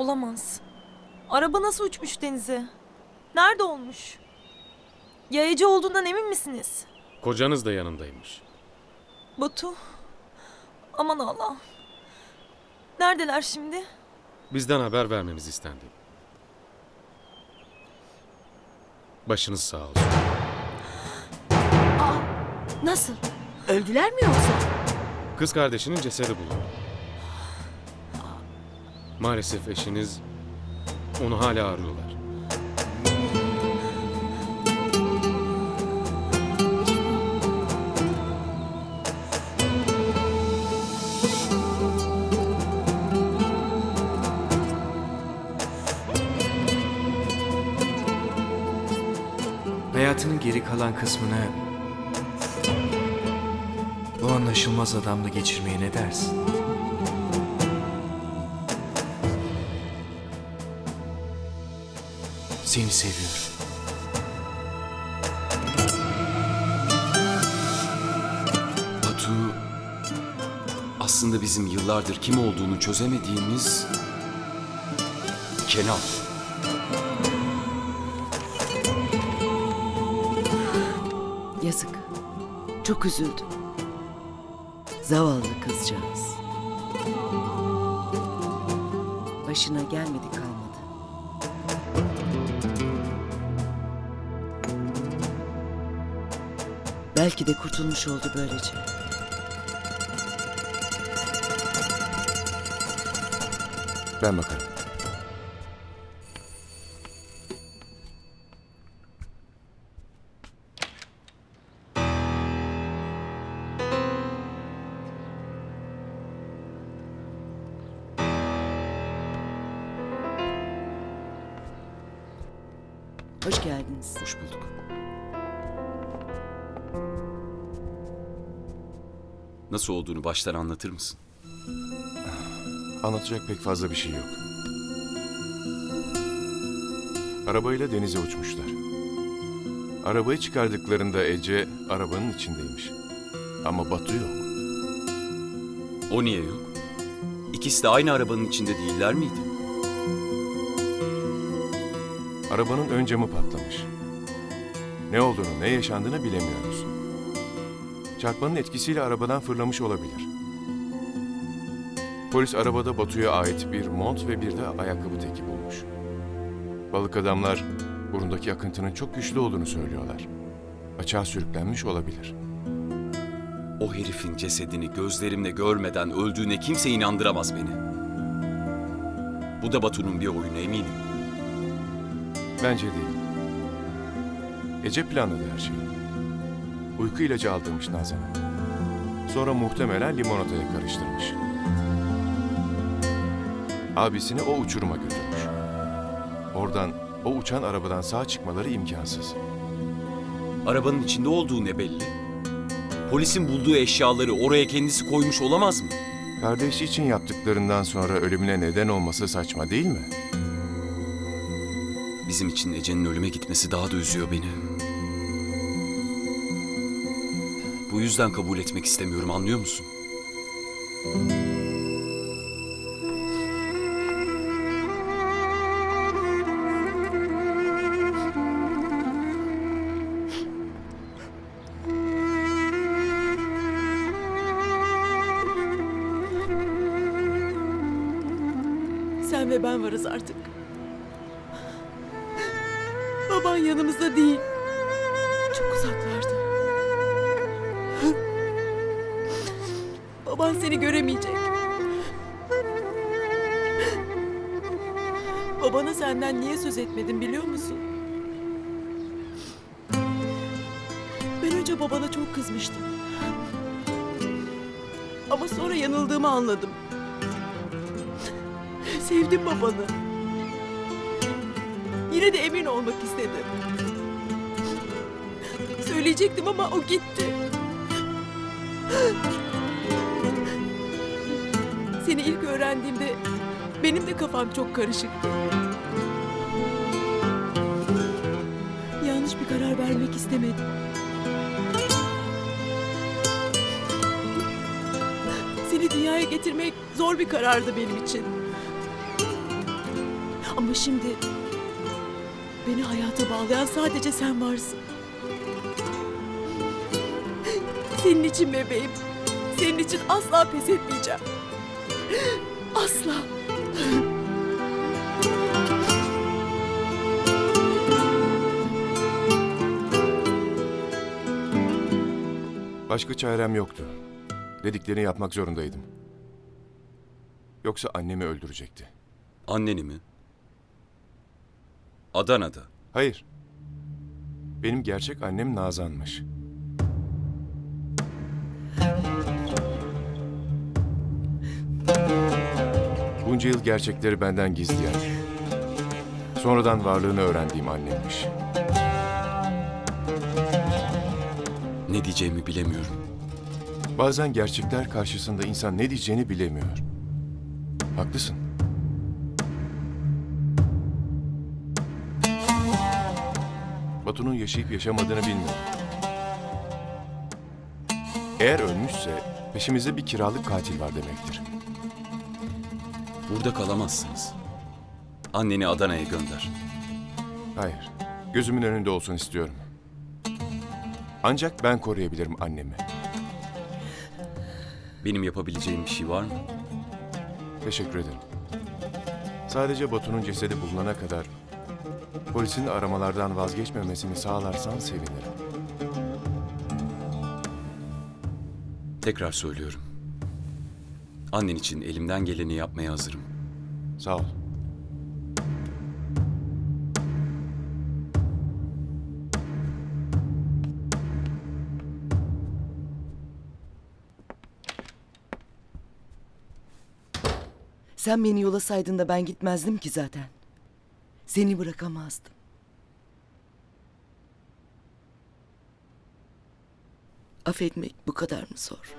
Olamaz. Araba nasıl uçmuş denize? Nerede olmuş? Yayıcı olduğundan emin misiniz? Kocanız da yanındaymış. Batu. Aman Allah. Neredeler şimdi? Bizden haber vermemiz istendi. Başınız sağ olsun. Nasıl? Öldüler mi yoksa? Kız kardeşinin cesedi bulundu. Maalesef eşiniz onu hala arıyorlar. Hayatının geri kalan kısmını bu anlaşılmaz adamla geçirmeye ne dersin? Seni seviyorum. Batu aslında bizim yıllardır kim olduğunu çözemediğimiz Kenan. Yazık. Çok üzüldüm. Zavallı kızcağız. Başına gelmedi Belki de kurtulmuş oldu böylece. Ben bakarım. Hoş geldiniz. Hoş bulduk. Nasıl olduğunu baştan anlatır mısın? Anlatacak pek fazla bir şey yok. Arabayla denize uçmuşlar. Arabayı çıkardıklarında Ece arabanın içindeymiş. Ama Batu yok. O niye yok? İkisi de aynı arabanın içinde değiller miydi? Arabanın ön camı patlamış. Ne olduğunu, ne yaşandığını bilemiyoruz. Çarpmanın etkisiyle arabadan fırlamış olabilir. Polis arabada Batu'ya ait bir mont ve bir de ayakkabı teki bulmuş. Balık adamlar burundaki akıntının çok güçlü olduğunu söylüyorlar. Açığa sürüklenmiş olabilir. O herifin cesedini gözlerimle görmeden öldüğüne kimse inandıramaz beni. Bu da Batu'nun bir oyunu eminim. Bence değil. Ece planladı her şeyi. Uyku ilacı aldırmış Nazan'a. Sonra muhtemelen limonataya karıştırmış. Abisini o uçuruma götürmüş. Oradan o uçan arabadan sağ çıkmaları imkansız. Arabanın içinde olduğu ne belli? Polisin bulduğu eşyaları oraya kendisi koymuş olamaz mı? Kardeşi için yaptıklarından sonra ölümüne neden olması saçma değil mi? Bizim için Ece'nin ölüme gitmesi daha da üzüyor beni. Bu yüzden kabul etmek istemiyorum anlıyor musun? Sen ve ben varız artık. Baban yanımızda değil. Çok uzaklarda. Baban seni göremeyecek. Babana senden niye söz etmedim biliyor musun? Ben önce babana çok kızmıştım. Ama sonra yanıldığımı anladım. Sevdim babanı. Yine de emin olmak istedim. Söyleyecektim ama o gitti. Seni ilk öğrendiğimde benim de kafam çok karışıktı. Yanlış bir karar vermek istemedim. Seni dünyaya getirmek zor bir karardı benim için. Ama şimdi beni hayata bağlayan sadece sen varsın. Senin için bebeğim. Senin için asla pes etmeyeceğim. Asla. Başka çarem yoktu. Dediklerini yapmak zorundaydım. Yoksa annemi öldürecekti. Anneni mi? Adana'da. Hayır. Benim gerçek annem Nazan'mış. Bunca yıl gerçekleri benden gizleyen, sonradan varlığını öğrendiğim annemmiş. Ne diyeceğimi bilemiyorum. Bazen gerçekler karşısında insan ne diyeceğini bilemiyor. Haklısın. Batu'nun yaşayıp yaşamadığını bilmiyorum. Eğer ölmüşse peşimizde bir kiralık katil var demektir. Burada kalamazsınız. Anneni Adana'ya gönder. Hayır, gözümün önünde olsun istiyorum. Ancak ben koruyabilirim annemi. Benim yapabileceğim bir şey var mı? Teşekkür ederim. Sadece Batu'nun cesedi bulunana kadar polisin aramalardan vazgeçmemesini sağlarsan sevinirim. Tekrar söylüyorum. Annen için elimden geleni yapmaya hazırım. Sağ ol. Sen beni yola saydın da ben gitmezdim ki zaten. Seni bırakamazdım. Affetmek bu kadar mı zor?